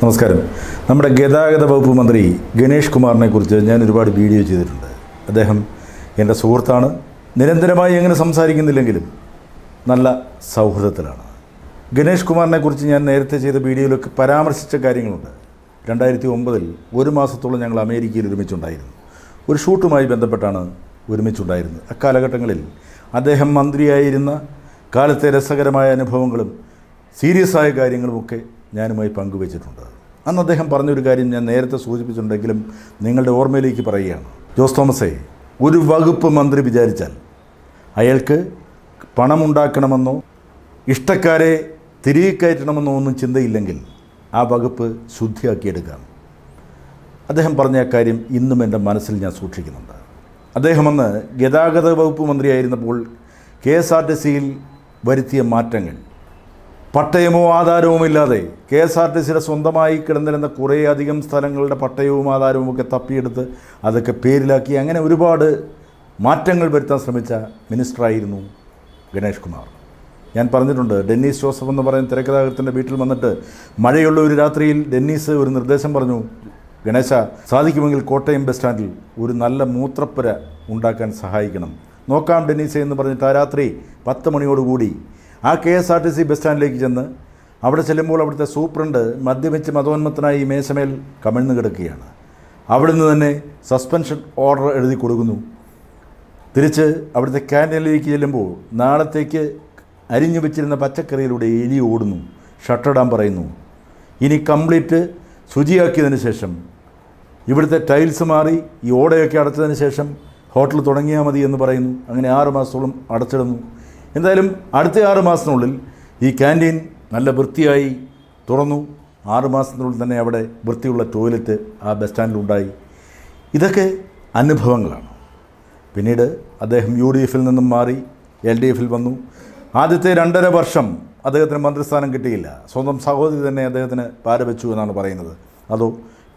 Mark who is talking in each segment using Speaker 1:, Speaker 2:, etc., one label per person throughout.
Speaker 1: നമസ്കാരം. നമ്മുടെ ഗതാഗത വകുപ്പ് മന്ത്രി ഗണേഷ് കുമാറിനെ കുറിച്ച് ഞാൻ ഒരുപാട് വീഡിയോ ചെയ്തിട്ടുണ്ട്. അദ്ദേഹം എന്റെ സുഹൃത്താണ്. നിരന്തരമായി എങ്ങനെ സംസാരിക്കുന്നില്ലെങ്കിലും നല്ല സൗഹൃദത്തിലാണ്. ഗണേഷ് കുമാറിനെ കുറിച്ച് ഞാൻ നേരത്തെ ചെയ്ത വീഡിയോയിലൊക്കെ പരാമർശിച്ച കാര്യങ്ങളുണ്ട്. രണ്ടായിരത്തി ഒമ്പതിൽ ഒരു മാസത്തോളം ഞങ്ങൾ അമേരിക്കയിൽ ഒരുമിച്ചുണ്ടായിരുന്നു. ഒരു ഷൂട്ടുമായി ബന്ധപ്പെട്ടാണ് ഒരുമിച്ചുണ്ടായിരുന്നത്. അക്കാലഘട്ടങ്ങളിൽ അദ്ദേഹം മന്ത്രിയായിരുന്ന കാലത്തെ രസകരമായ അനുഭവങ്ങളും സീരിയസായ കാര്യങ്ങളുമൊക്കെ ഞാനുമായി പങ്കുവച്ചിട്ടുണ്ട്. അന്ന് അദ്ദേഹം പറഞ്ഞൊരു കാര്യം ഞാൻ നേരത്തെ സൂചിപ്പിച്ചിട്ടുണ്ടെങ്കിലും നിങ്ങളുടെ ഓർമ്മയിലേക്ക് പറയുകയാണ്. ജോസ് തോമസേ ഒരു വകുപ്പ് മന്ത്രി വിചാരിച്ചാൽ അയാൾക്ക് പണമുണ്ടാക്കണമെന്നോ ഇഷ്ടക്കാരെ തിരികെ കയറ്റണമെന്നോ ഒന്നും ചിന്തയില്ലെങ്കിൽ ആ വകുപ്പ് ശുദ്ധിയാക്കിയെടുക്കാം. അദ്ദേഹം പറഞ്ഞ കാര്യം ഇന്നും എന്റെ മനസ്സിൽ ഞാൻ സൂക്ഷിക്കുന്നുണ്ട്. അദ്ദേഹം അന്ന് ഗതാഗത വകുപ്പ് മന്ത്രിയായിരുന്നപ്പോൾ കെ എസ് ആർ ടി സിയിൽ വരുത്തിയ മാറ്റങ്ങൾ പട്ടയമോ ആധാരവും ഇല്ലാതെ കെ എസ് ആർ ടി സിയുടെ സ്വന്തമായി കിടന്നിരുന്ന കുറേയധികം സ്ഥലങ്ങളുടെ പട്ടയവും ആധാരവും ഒക്കെ തപ്പിയെടുത്ത് അതൊക്കെ പേരിലാക്കി അങ്ങനെ ഒരുപാട് മാറ്റങ്ങൾ വരുത്താൻ ശ്രമിച്ച മിനിസ്റ്ററായിരുന്നു ഗണേഷ് കുമാർ. ഞാൻ പറഞ്ഞിട്ടുണ്ട് ഡെന്നീസ് ജോസഫ് എന്ന് പറയുന്ന തിരക്കഥാകൃത്തിന്റെ വീട്ടിൽ വന്നിട്ട് മഴയുള്ള ഒരു രാത്രിയിൽ ഡെന്നീസ് ഒരു നിർദ്ദേശം പറഞ്ഞു ഗണേശ സാധിക്കുമെങ്കിൽ കോട്ടയം ബസ് സ്റ്റാൻഡിൽ ഒരു നല്ല മൂത്രപ്പുര ഉണ്ടാക്കാൻ സഹായിക്കണം. നോക്കാം ഡെന്നീസെ എന്ന് പറഞ്ഞിട്ട് ആ രാത്രി പത്ത് മണിയോടുകൂടി ആ K S R T C bus സ്റ്റാൻഡിലേക്ക് ചെന്ന് അവിടെ ചെല്ലുമ്പോൾ അവിടുത്തെ സൂപ്രണ്ട് മദ്യപിച്ച് മതോന്മത്തനായി മേശമേൽ കമിഴ്ന്നു കിടക്കുകയാണ്. അവിടുന്ന് തന്നെ സസ്പെൻഷൻ ഓർഡർ എഴുതി കൊടുക്കുന്നു. തിരിച്ച് അവിടുത്തെ ക്യാന്റീനിലേക്ക് ചെല്ലുമ്പോൾ നാളത്തേക്ക് അരിഞ്ഞു വെച്ചിരുന്ന പച്ചക്കറിയിലൂടെ എലി ഓടുന്നു. ഷട്ടറിടാൻ പറയുന്നു. ഇനി കംപ്ലീറ്റ് ശുചിയാക്കിയതിന് ശേഷം ഇവിടുത്തെ ടൈൽസ് മാറി ഈ ഓടയൊക്കെ അടച്ചതിന് ശേഷം ഹോട്ടൽ തുടങ്ങിയാൽ മതി എന്ന് പറയുന്നു. അങ്ങനെ ആറ് മാസത്തോളം അടച്ചിടുന്നു. എന്തായാലും അടുത്ത ആറ് മാസത്തിനുള്ളിൽ ഈ ക്യാന്റീൻ നല്ല വൃത്തിയായി തുറന്നു. ആറ് മാസത്തിനുള്ളിൽ തന്നെ അവിടെ വൃത്തിയുള്ള ടോയ്ലറ്റ് ആ ബസ് സ്റ്റാൻഡിലുണ്ടായി. ഇതൊക്കെ അനുഭവങ്ങളാണ്. പിന്നീട് അദ്ദേഹം യു ഡി എഫിൽ നിന്നും മാറി എൽ ഡി എഫിൽ വന്നു. ആദ്യത്തെ രണ്ടര വർഷം അദ്ദേഹത്തിന് മന്ത്രിസ്ഥാനം കിട്ടിയില്ല. സ്വന്തം സഹോദരി തന്നെ അദ്ദേഹത്തിന് പാരവെച്ചു എന്നാണ് പറയുന്നത്. അതോ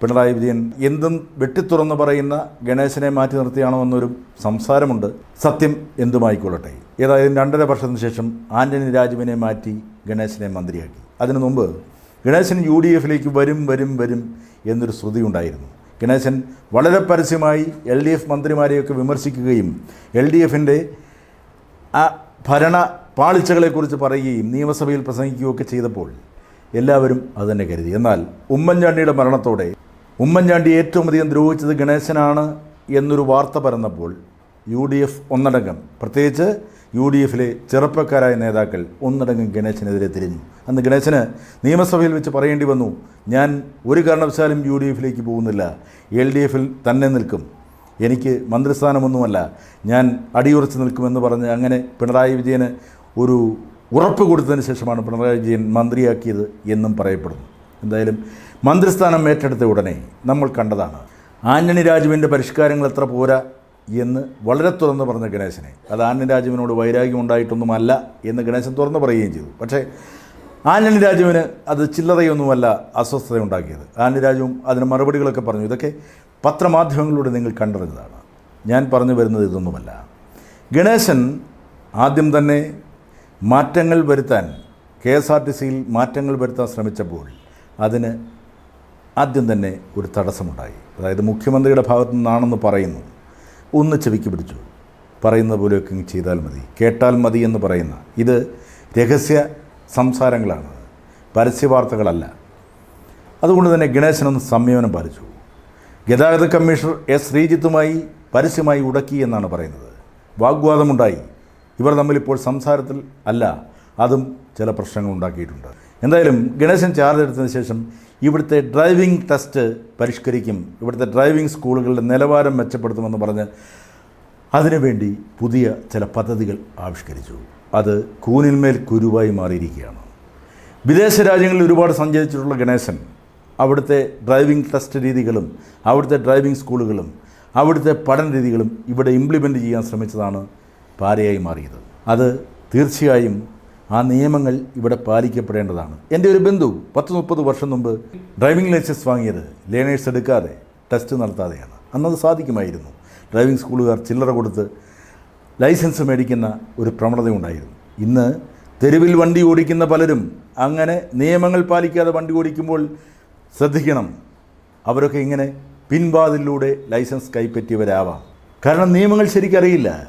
Speaker 1: പിണറായി വിജയൻ എന്തും വെട്ടിത്തുറന്ന് പറയുന്ന ഗണേശനെ മാറ്റി നിർത്തിയാണോ എന്നൊരു സംസാരമുണ്ട്. സത്യം എന്തുമായിക്കൊള്ളട്ടെ. ഏതായാലും രണ്ടര വർഷത്തിന് ശേഷം ആന്റണി രാജുവിനെ മാറ്റി ഗണേശനെ മന്ത്രിയാക്കി. അതിനു മുമ്പ് ഗണേശൻ യു ഡി എഫിലേക്ക് വരും വരും വരും എന്നൊരു ശ്രുതി ഉണ്ടായിരുന്നു. ഗണേശൻ വളരെ പരസ്യമായി എൽ ഡി എഫ് മന്ത്രിമാരെയൊക്കെ വിമർശിക്കുകയും എൽ ഡി എഫിന്റെ ആ ഭരണ പാളിച്ചകളെക്കുറിച്ച് പറയുകയും നിയമസഭയിൽ പ്രസംഗിക്കുകയൊക്കെ ചെയ്തപ്പോൾ എല്ലാവരും അതുതന്നെ കരുതി. എന്നാൽ ഉമ്മൻചാണ്ടിയുടെ മരണത്തോടെ ഉമ്മൻചാണ്ടി ഏറ്റവും അധികം ദ്രോഹിച്ചത് ഗണേശനാണ് എന്നൊരു വാർത്ത പരന്നപ്പോൾ യു ഡി എഫ് ഒന്നടങ്കം പ്രത്യേകിച്ച് യു ഡി എഫിലെ ചെറുപ്പക്കാരായ നേതാക്കൾ ഒന്നടങ്കം ഗണേശനെതിരെ തിരിഞ്ഞു. അന്ന് ഗണേശന് നിയമസഭയിൽ വെച്ച് പറയേണ്ടി വന്നു ഞാൻ ഒരു കാരണവശാലും യു ഡി എഫിലേക്ക് പോകുന്നില്ല. എൽ ഡി എഫിൽ തന്നെ നിൽക്കും. എനിക്ക് മന്ത്രിസ്ഥാനമൊന്നുമല്ല. ഞാൻ അടിയുറച്ച് നിൽക്കുമെന്ന് പറഞ്ഞ് അങ്ങനെ പിണറായി വിജയന് ഒരു ഉറപ്പ് കൊടുത്തതിന് ശേഷമാണ് പിണറായി വിജയൻ മന്ത്രിയാക്കിയത് എന്നും പറയപ്പെടുന്നു. എന്തായാലും മന്ത്രിസ്ഥാനം ഏറ്റെടുത്ത ഉടനെ നമ്മൾ കണ്ടതാണ്. ആന്റണി രാജുവിന്റെ പരിഷ്കാരങ്ങൾ എത്ര പോരാ എന്ന് വളരെ തുറന്ന് പറഞ്ഞ ഗണേശനെ. അത് ആന്റണി രാജുവിനോട് വൈരാഗ്യം ഉണ്ടായിട്ടൊന്നുമല്ല എന്ന് ഗണേശൻ തുറന്ന് പറയുകയും ചെയ്തു. പക്ഷേ ആന്റണി രാജുവിന് അത് ചില്ലറയൊന്നുമല്ല അസ്വസ്ഥത ഉണ്ടാക്കിയത് ആന്റണി രാജുവും അതിന് മറുപടികളൊക്കെ പറഞ്ഞു. ഇതൊക്കെ പത്രമാധ്യമങ്ങളിലൂടെ നിങ്ങൾ കണ്ടറിഞ്ഞതാണ്. ഞാൻ പറഞ്ഞു വരുന്നത് ഇതൊന്നുമല്ല. ഗണേശൻ ആദ്യം തന്നെ മാറ്റങ്ങൾ വരുത്താൻ കെ എസ് ആർ ടി സിയിൽ മാറ്റങ്ങൾ വരുത്താൻ ശ്രമിച്ചപ്പോൾ അതിന് ആദ്യം തന്നെ ഒരു തടസ്സമുണ്ടായി. അതായത് മുഖ്യമന്ത്രിയുടെ ഭാഗത്തു നിന്നാണെന്ന് പറയുന്നു. ഒന്ന് ചെവിക്ക് പിടിച്ചു. പറയുന്ന പോലെയൊക്കെ ചെയ്താൽ മതി. കേട്ടാൽ മതി എന്ന് പറയുന്ന. ഇത് രഹസ്യ സംസാരങ്ങളാണ്. പരസ്യ വാർത്തകളല്ല അതുകൊണ്ട് തന്നെ ഗണേശനൊന്ന് സംയമനം പാലിച്ചു. ഗതാഗത കമ്മീഷണർ എസ് ശ്രീജിത്തുമായി പരസ്യമായി ഉടക്കി എന്നാണ് പറയുന്നത്. വാഗ്വാദമുണ്ടായി. ഇവർ തമ്മിലിപ്പോൾ സംസാരത്തിൽ അല്ല. അതും ചില പ്രശ്നങ്ങൾ ഉണ്ടാക്കിയിട്ടുണ്ട്. എന്തായാലും ഗണേശൻ ചാർജ് എടുത്തതിന് ശേഷം ഇവിടുത്തെ ഡ്രൈവിംഗ് ടെസ്റ്റ് പരിഷ്കരിക്കും. ഇവിടുത്തെ ഡ്രൈവിംഗ് സ്കൂളുകളുടെ നിലവാരം മെച്ചപ്പെടുത്തുമെന്ന് പറഞ്ഞ് അതിനുവേണ്ടി പുതിയ ചില പദ്ധതികൾ ആവിഷ്കരിച്ചു. അത് കൂനിന്മേൽ കുരുവായി മാറിയിരിക്കുകയാണ്. വിദേശ രാജ്യങ്ങളിൽ ഒരുപാട് സഞ്ചരിച്ചിട്ടുള്ള ഗണേശൻ അവിടുത്തെ ഡ്രൈവിംഗ് ടെസ്റ്റ് രീതികളും അവിടുത്തെ ഡ്രൈവിംഗ് സ്കൂളുകളും അവിടുത്തെ പഠന രീതികളും ഇവിടെ ഇംപ്ലിമെന്റ് ചെയ്യാൻ ശ്രമിച്ചതാണ് പാരയായി മാറിയത്. അത് തീർച്ചയായും ആ നിയമങ്ങൾ ഇവിടെ പാലിക്കപ്പെടേണ്ടതാണ്. എന്റെ ഒരു ബന്ധു പത്ത് മുപ്പത് വർഷം മുമ്പ് ഡ്രൈവിംഗ് ലൈസൻസ് വാങ്ങിയത് ലേണേഴ്സ് എടുക്കാതെ ടെസ്റ്റ് നടത്താതെയാണ്. അന്നത് സാധിക്കുമായിരുന്നു. ഡ്രൈവിംഗ് സ്കൂളുകാർ ചില്ലറ കൊടുത്ത് ലൈസൻസ് മേടിക്കുന്ന ഒരു പ്രവണത ഉണ്ടായിരുന്നു. ഇന്ന് തെരുവിൽ വണ്ടി ഓടിക്കുന്ന പലരും അങ്ങനെ നിയമങ്ങൾ പാലിക്കാതെ വണ്ടി ഓടിക്കുമ്പോൾ ശ്രദ്ധിക്കണം. അവരൊക്കെ ഇങ്ങനെ പിൻവാതിലൂടെ ലൈസൻസ് കൈപ്പറ്റിയവരാവാം. കാരണം നിയമങ്ങൾ ശരിക്കറിയില്ല.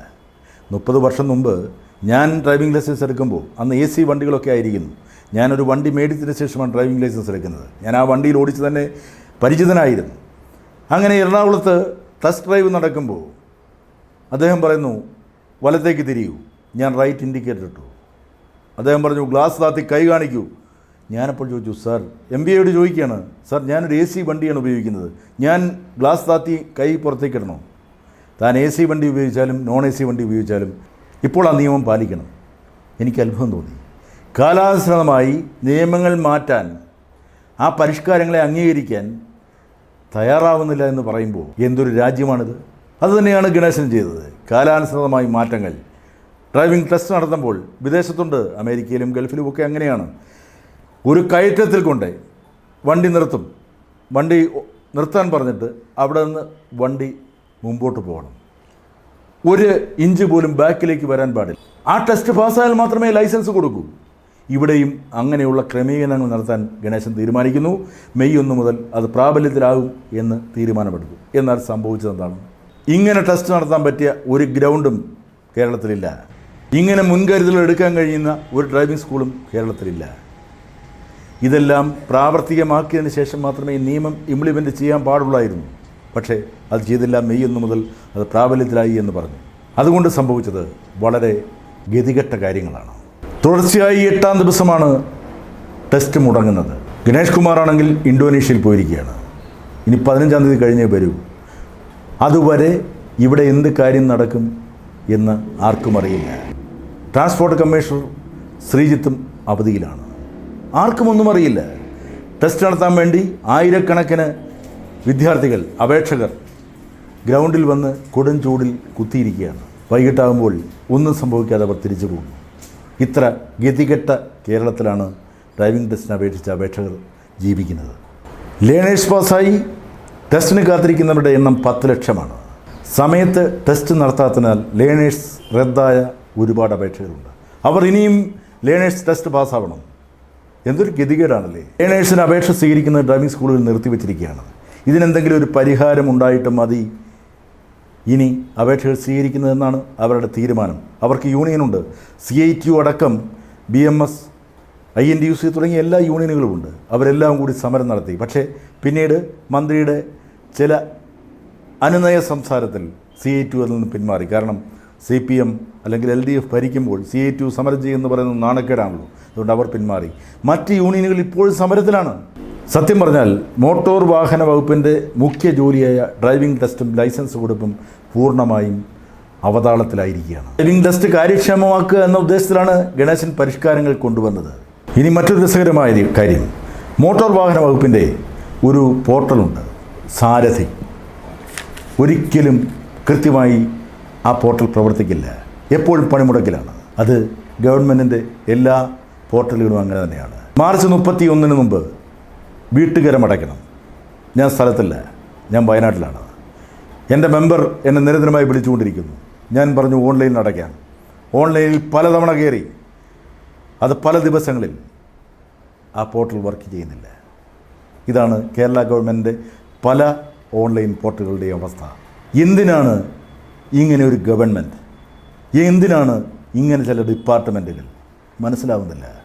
Speaker 1: മുപ്പത് വർഷം മുമ്പ് ഞാൻ ഡ്രൈവിംഗ് ലൈസൻസ് എടുക്കുമ്പോൾ അന്ന് എ സി വണ്ടികളൊക്കെ ആയിരിക്കുന്നു. ഞാനൊരു വണ്ടി മേടിച്ചതിന് ശേഷമാണ് ഡ്രൈവിംഗ് ലൈസൻസ് എടുക്കുന്നത്. ഞാൻ ആ വണ്ടിയിൽ ഓടിച്ച് തന്നെ പരിചിതനായിരുന്നു. അങ്ങനെ എറണാകുളത്ത് ടെസ്റ്റ് ഡ്രൈവ് നടക്കുമ്പോൾ അദ്ദേഹം പറയുന്നു വലത്തേക്ക് തിരിയൂ. ഞാൻ റൈറ്റ് ഇൻഡിക്കേറ്റർ ഇട്ടു. അദ്ദേഹം പറഞ്ഞു ഗ്ലാസ് താത്തി കൈ കാണിക്കൂ. ഞാനപ്പോൾ ചോദിച്ചു സാർ എം ബി എയോട് ചോദിക്കുകയാണ്. സാർ ഞാനൊരു എ സി വണ്ടിയാണ് ഉപയോഗിക്കുന്നത്. ഞാൻ ഗ്ലാസ് താത്തി കൈ പുറത്തേക്ക് ഇടണോ? താൻ എ സി വണ്ടി ഉപയോഗിച്ചാലും നോൺ എ സി വണ്ടി ഉപയോഗിച്ചാലും ഇപ്പോൾ ആ നിയമം പാലിക്കണം. എനിക്ക് അത്ഭുതം തോന്നി. കാലാനുസൃതമായി നിയമങ്ങൾ മാറ്റാൻ ആ പരിഷ്കാരങ്ങളെ അംഗീകരിക്കാൻ തയ്യാറാവുന്നില്ല എന്ന് പറയുമ്പോൾ എന്തൊരു രാജ്യമാണിത്? അതുതന്നെയാണ് ഗണേശൻ ചെയ്തത്. കാലാനുസൃതമായി മാറ്റങ്ങൾ. ഡ്രൈവിംഗ് ടെസ്റ്റ് നടത്തുമ്പോൾ വിദേശത്തുണ്ട് അമേരിക്കയിലും ഗൾഫിലും ഒക്കെ അങ്ങനെയാണ്. ഒരു കയറ്റത്തിൽ കൊണ്ട് വണ്ടി നിർത്തും. വണ്ടി നിർത്താൻ പറഞ്ഞിട്ട് അവിടെ നിന്ന് വണ്ടി മുമ്പോട്ട് പോകണം. ഒരു ഇഞ്ച് പോലും ബാക്കിലേക്ക് വരാൻ പാടില്ല. ആ ടെസ്റ്റ് പാസ്സായാൽ മാത്രമേ ലൈസൻസ് കൊടുക്കൂ. ഇവിടെയും അങ്ങനെയുള്ള ക്രമീകരണങ്ങൾ നടത്താൻ ഗണേശൻ തീരുമാനിക്കുന്നു. മെയ് ഒന്ന് മുതൽ അത് പ്രാബല്യത്തിലാകും എന്ന് തീരുമാനമെടുത്തു. എന്നാൽ സംഭവിച്ചത് എന്താണ് ഇങ്ങനെ ടെസ്റ്റ് നടത്താൻ പറ്റിയ ഒരു ഗ്രൗണ്ടും കേരളത്തിലില്ല. ഇങ്ങനെ മുൻകരുതൽ എടുക്കാൻ കഴിയുന്ന ഒരു ഡ്രൈവിംഗ് സ്കൂളും കേരളത്തിലില്ല. ഇതെല്ലാം പ്രാവർത്തികമാക്കിയതിന് ശേഷം മാത്രമേ നിയമം ഇംപ്ലിമെന്റ് ചെയ്യാൻ പാടുള്ളായിരുന്നു. പക്ഷേ അത് ചെയ്തില്ല മെയ് ഒന്ന് മുതൽ അത് പ്രാബല്യത്തിലായി എന്ന് പറഞ്ഞു. അതുകൊണ്ട് സംഭവിച്ചത് വളരെ ഗതികെട്ട കാര്യങ്ങളാണ്. തുടർച്ചയായി എട്ടാം ദിവസമാണ് ടെസ്റ്റ് മുടങ്ങുന്നത്. ഗണേഷ് കുമാറാണെങ്കിൽ ഇന്തോനേഷ്യയിൽ പോയിരിക്കുകയാണ്. ഇനി പതിനഞ്ചാം തീയതി കഴിഞ്ഞേ വരൂ. അതുവരെ ഇവിടെ എന്ത് കാര്യം നടക്കും എന്ന് ആർക്കും അറിയില്ല. ട്രാൻസ്പോർട്ട് കമ്മീഷണർ ശ്രീജിത്തും അവധിയിലാണ്. ആർക്കും ഒന്നും അറിയില്ല. ടെസ്റ്റ് നടത്താൻ വേണ്ടി ആയിരക്കണക്കിന് വിദ്യാർത്ഥികൾ അപേക്ഷകർ ഗ്രൗണ്ടിൽ വന്ന് കൊടും ചൂടിൽ കുത്തിയിരിക്കുകയാണ്. വൈകിട്ടാകുമ്പോൾ ഒന്നും സംഭവിക്കാതെ അവർ തിരിച്ചു പോകുന്നു. ഇത്ര ഗതികെട്ട കേരളത്തിലാണ് ഡ്രൈവിംഗ് ടെസ്റ്റിന് അപേക്ഷിച്ച അപേക്ഷകർ ജീവിക്കുന്നത്. ലേണേഴ്സ് പാസ്സായി ടെസ്റ്റിന് കാത്തിരിക്കുന്നവരുടെ എണ്ണം പത്ത് ലക്ഷമാണ്. സമയത്ത് ടെസ്റ്റ് നടത്താത്തതിനാൽ ലേണേഴ്സ് റദ്ദായ ഒരുപാട് അപേക്ഷകരുണ്ട് അവർ ഇനിയും ലേണേഴ്സ് ടെസ്റ്റ് പാസ്സാവണം. എന്തൊരു ഗതികേടാണല്ലേ? ലേണേഴ്സിന് അപേക്ഷ സ്വീകരിക്കുന്ന ഡ്രൈവിംഗ് സ്കൂളുകൾ നിർത്തിവെച്ചിരിക്കുകയാണ്. ഇതിനെന്തെങ്കിലും ഒരു പരിഹാരം ഉണ്ടായിട്ട് മതി. ഇനി അപേക്ഷകൾ സ്വീകരിക്കുന്നതെന്നാണ് അവരുടെ തീരുമാനം. അവർക്ക് യൂണിയനുണ്ട്. സി ഐ ടി യു അടക്കം B M S I N D U C തുടങ്ങിയ എല്ലാ യൂണിയനുകളുമുണ്ട്. അവരെല്ലാം കൂടി സമരം നടത്തി. പക്ഷേ പിന്നീട് മന്ത്രിയുടെ ചില അനുനയ സംസാരത്തിൽ സി ഐ ടി അതിൽ നിന്ന് പിന്മാറി. കാരണം സി പി എം അല്ലെങ്കിൽ എൽ ഡി എഫ് ഭരിക്കുമ്പോൾ സി ഐ ടി യു സമരം ചെയ്യുമെന്ന് പറയുന്നത് നാണക്കേടാണല്ലോ. അതുകൊണ്ട് അവർ പിന്മാറി. മറ്റ് യൂണിയനുകൾ ഇപ്പോഴും സമരത്തിലാണ്. സത്യം പറഞ്ഞാൽ മോട്ടോർ വാഹന വകുപ്പിന്റെ മുഖ്യ ജോലിയായ ഡ്രൈവിംഗ് ടെസ്റ്റും ലൈസൻസ് കൊടുപ്പും പൂർണമായും അവതാളത്തിലായിരിക്കുകയാണ്. ഡ്രൈവിംഗ് ടെസ്റ്റ് കാര്യക്ഷമമാക്കുക എന്ന ഉദ്ദേശത്തിലാണ് ഗണേശൻ പരിഷ്കാരങ്ങൾ കൊണ്ടുവന്നത്. ഇനി മറ്റൊരു രസകരമായ കാര്യം. മോട്ടോർ വാഹന വകുപ്പിന്റെ ഒരു പോർട്ടലുണ്ട് സാരഥി. ഒരിക്കലും കൃത്യമായി ആ പോർട്ടൽ പ്രവർത്തിക്കില്ല. എപ്പോഴും പണിമുടക്കിലാണ്. അത് ഗവൺമെന്റിന്റെ എല്ലാ പോർട്ടലുകളും അങ്ങനെ തന്നെയാണ്. മാർച്ച് മുപ്പത്തി ഒന്നിന് മുമ്പ് വീട്ടുകരം മടക്കണം ഞാൻ സ്ഥലത്തില്ല. ഞാൻ വയനാട്ടിലാണ്. എന്റെ മെമ്പർ എന്നെ നിരന്തരമായി വിളിച്ചുകൊണ്ടിരിക്കുന്നു. ഞാൻ പറഞ്ഞു ഓൺലൈനിൽ അടയ്ക്കാം ഓൺലൈനിൽ പലതവണ കയറി. അത് പല ദിവസങ്ങളിൽ ആ പോർട്ടൽ വർക്ക് ചെയ്യുന്നില്ല. ഇതാണ് കേരള ഗവൺമെന്റ് പല ഓൺലൈൻ പോർട്ടലുകളുടെയും അവസ്ഥ. എന്തിനാണ് ഇങ്ങനെ ഒരു ഗവൺമെന്റ്? എന്തിനാണ് ഇങ്ങനെ ചില ഡിപ്പാർട്ട്മെന്റുകൾ? മനസ്സിലാവുന്നില്ല.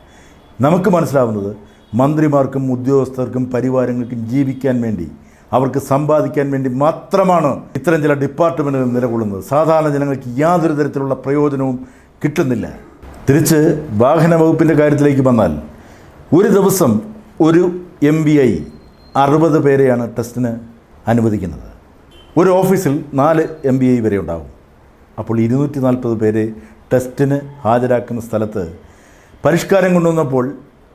Speaker 1: നമുക്ക് മനസ്സിലാവുന്നത് മന്ത്രിമാർക്കും ഉദ്യോഗസ്ഥർക്കും പരിവാരങ്ങൾക്കും ജീവിക്കാൻ വേണ്ടി അവർക്ക് സമ്പാദിക്കാൻ വേണ്ടി മാത്രമാണ് ഇത്തരം ചില ഡിപ്പാർട്ട്മെന്റുകൾ നിലകൊള്ളുന്നത്. സാധാരണ ജനങ്ങൾക്ക് യാതൊരു തരത്തിലുള്ള പ്രയോജനവും കിട്ടുന്നില്ല. തിരിച്ച് വാഹന വകുപ്പിന്റെ കാര്യത്തിലേക്ക് വന്നാൽ ഒരു ദിവസം ഒരു എം ബി ഐ അറുപത് പേരെയാണ് ടെസ്റ്റിന് അനുവദിക്കുന്നത്. ഒരു ഓഫീസിൽ നാല് എം ബി ഐ വരെ ഉണ്ടാകും അപ്പോൾ ഇരുന്നൂറ്റി നാൽപ്പത് പേരെ ടെസ്റ്റിന് ഹാജരാക്കുന്ന സ്ഥലത്ത് പരിഷ്കാരം കൊണ്ടുവന്നപ്പോൾ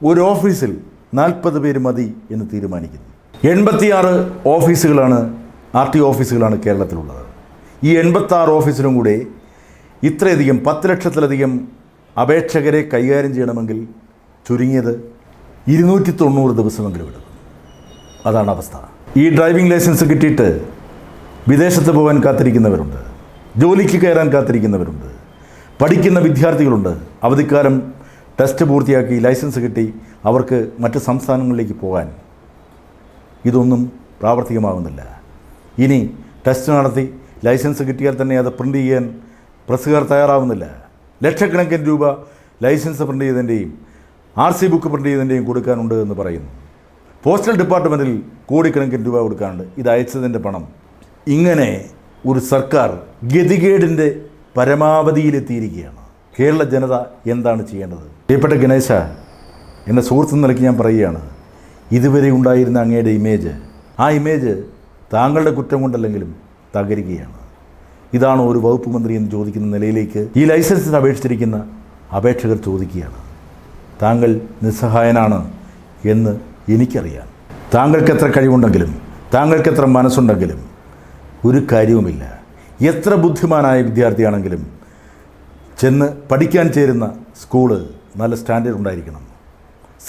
Speaker 1: ഒരു ഓഫീസിൽ നാൽപ്പത് പേര് മതി എന്ന് തീരുമാനിക്കുന്നു. എൺപത്തിയാറ് ഓഫീസുകളാണ് ആർ ടി ഓഫീസുകളാണ് കേരളത്തിലുള്ളത്. ഈ എൺപത്താറ് ഓഫീസിലും കൂടെ ഇത്രയധികം പത്ത് ലക്ഷത്തിലധികം അപേക്ഷകരെ കൈകാര്യം ചെയ്യണമെങ്കിൽ ചുരുങ്ങിയത് ഇരുന്നൂറ്റി തൊണ്ണൂറ് ദിവസമെങ്കിലും എടുക്കും. അതാണ് അവസ്ഥ. ഈ ഡ്രൈവിംഗ് ലൈസൻസ് കിട്ടിയിട്ട് വിദേശത്ത് പോകാൻ കാത്തിരിക്കുന്നവരുണ്ട് ജോലിക്ക് കയറാൻ കാത്തിരിക്കുന്നവരുണ്ട് പഠിക്കുന്ന വിദ്യാർത്ഥികളുണ്ട്. അവധിക്കാലം ടെസ്റ്റ് പൂർത്തിയാക്കി ലൈസൻസ് കിട്ടി അവർക്ക് മറ്റ് സംസ്ഥാനങ്ങളിലേക്ക് പോകാൻ. ഇതൊന്നും പ്രാവർത്തികമാകുന്നില്ല. ഇനി ടെസ്റ്റ് നടത്തി ലൈസൻസ് കിട്ടിയാൽ തന്നെ അത് പ്രിന്റ് ചെയ്യാൻ പ്രസ്സുകാർ തയ്യാറാവുന്നില്ല. ലക്ഷക്കണക്കിന് രൂപ ലൈസൻസ് പ്രിന്റ് ചെയ്തതിന്റെയും ആർ സി ബുക്ക് പ്രിന്റ് ചെയ്തതിന്റെയും കൊടുക്കാനുണ്ട് എന്ന് പറയുന്നു. പോസ്റ്റൽ ഡിപ്പാർട്ട്മെന്റിൽ കോടിക്കണക്കിന് രൂപ കൊടുക്കാനുണ്ട്. ഇത് അയച്ചതിന്റെ പണം. ഇങ്ങനെ ഒരു സർക്കാർ ഗതികേടിന്റെ പരമാവധിയിലെത്തിയിരിക്കുകയാണ്. കേരള ജനത എന്താണ് ചെയ്യേണ്ടത്? പ്രിയപ്പെട്ട ഗണേശ എന്നെ സുഹൃത്തു നിലയ്ക്ക് ഞാൻ പറയുകയാണ്. ഇതുവരെ ഉണ്ടായിരുന്ന അങ്ങയുടെ ഇമേജ് ആ ഇമേജ് താങ്കളുടെ കുറ്റം കൊണ്ടല്ലെങ്കിലും തകരുകയാണ്. ഇതാണ് ഒരു വകുപ്പ് മന്ത്രി എന്ന് ചോദിക്കുന്ന നിലയിലേക്ക് ഈ ലൈസൻസിന് അപേക്ഷിച്ചിരിക്കുന്ന അപേക്ഷകർ ചോദിക്കുകയാണ്. താങ്കൾ നിസ്സഹായനാണ് എന്ന് എനിക്കറിയാം. താങ്കൾക്ക് എത്ര കഴിവുണ്ടെങ്കിലും താങ്കൾക്ക് എത്ര മനസ്സുണ്ടെങ്കിലും ഒരു കാര്യവുമില്ല. എത്ര ബുദ്ധിമാനായ വിദ്യാർത്ഥിയാണെങ്കിലും ചെന്ന് പഠിക്കാൻ ചേരുന്ന സ്കൂൾ നല്ല സ്റ്റാൻഡേർഡ് ഉണ്ടായിരിക്കണം.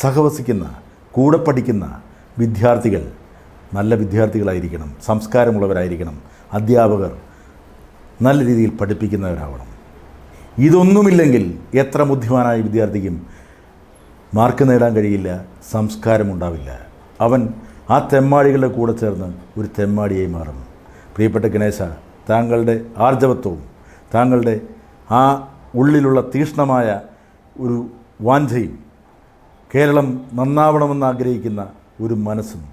Speaker 1: സഹവസിക്കുന്ന കൂടെ പഠിക്കുന്ന വിദ്യാർത്ഥികൾ നല്ല വിദ്യാർത്ഥികളായിരിക്കണം. സംസ്കാരമുള്ളവരായിരിക്കണം. അധ്യാപകർ നല്ല രീതിയിൽ പഠിപ്പിക്കുന്നവരാവണം. ഇതൊന്നുമില്ലെങ്കിൽ എത്ര ബുദ്ധിമാനായ വിദ്യാർത്ഥിക്കും മാർക്ക് നേടാൻ കഴിയില്ല സംസ്കാരമുണ്ടാവില്ല അവൻ ആ തെമ്മാടികളുടെ കൂടെ ചേർന്ന് ഒരു തെമ്മാടിയായി മാറും പ്രിയപ്പെട്ട ഗണേശ താങ്കളുടെ ആർജവത്വവും താങ്കളുടെ ആ ഉള്ളിലുള്ള തീഷ്ണമായ ഒരു വാഞ്ചയും കേരളം നന്നാവണമെന്ന് ആഗ്രഹിക്കുന്ന ഒരു മനസ്സും.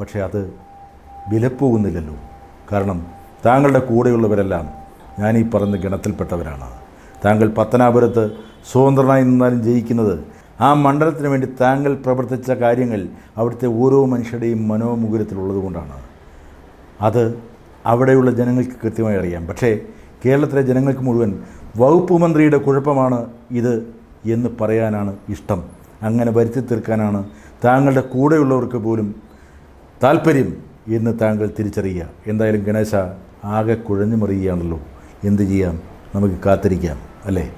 Speaker 1: പക്ഷേ അത് വിലപ്പോകുന്നില്ലല്ലോ. കാരണം താങ്കളുടെ കൂടെയുള്ളവരെല്ലാം ഞാൻ ഈ പറഞ്ഞ ഗണത്തിൽപ്പെട്ടവരാണ്. താങ്കൾ പത്തനാപുരത്ത് സ്വതന്ത്രനായി നിന്നാലും ജയിക്കുന്നത് ആ മണ്ഡലത്തിന് വേണ്ടി താങ്കൾ പ്രവർത്തിച്ച കാര്യങ്ങൾ അവിടുത്തെ ഓരോ മനുഷ്യരുടെയും മനോമുകുരത്തിലുള്ളതുകൊണ്ടാണ്. അത് അവിടെയുള്ള ജനങ്ങൾക്ക് കൃത്യമായി അറിയാം. പക്ഷേ കേരളത്തിലെ ജനങ്ങൾക്ക് മുഴുവൻ വകുപ്പ് മന്ത്രിയുടെ കുഴപ്പമാണ് ഇത് എന്ന് പറയാനാണ് ഇഷ്ടം. അങ്ങനെ വരുത്തി തീർക്കാനാണ് താങ്കളുടെ കൂടെയുള്ളവർക്ക് പോലും താല്പര്യം എന്ന് താങ്കൾ തിരിച്ചറിയുക. എന്തായാലും ഗണേശ ആകെ കുഴഞ്ഞു മറിയുകയാണല്ലോ എന്ത് ചെയ്യാം? നമുക്ക് കാത്തിരിക്കാം അല്ലേ?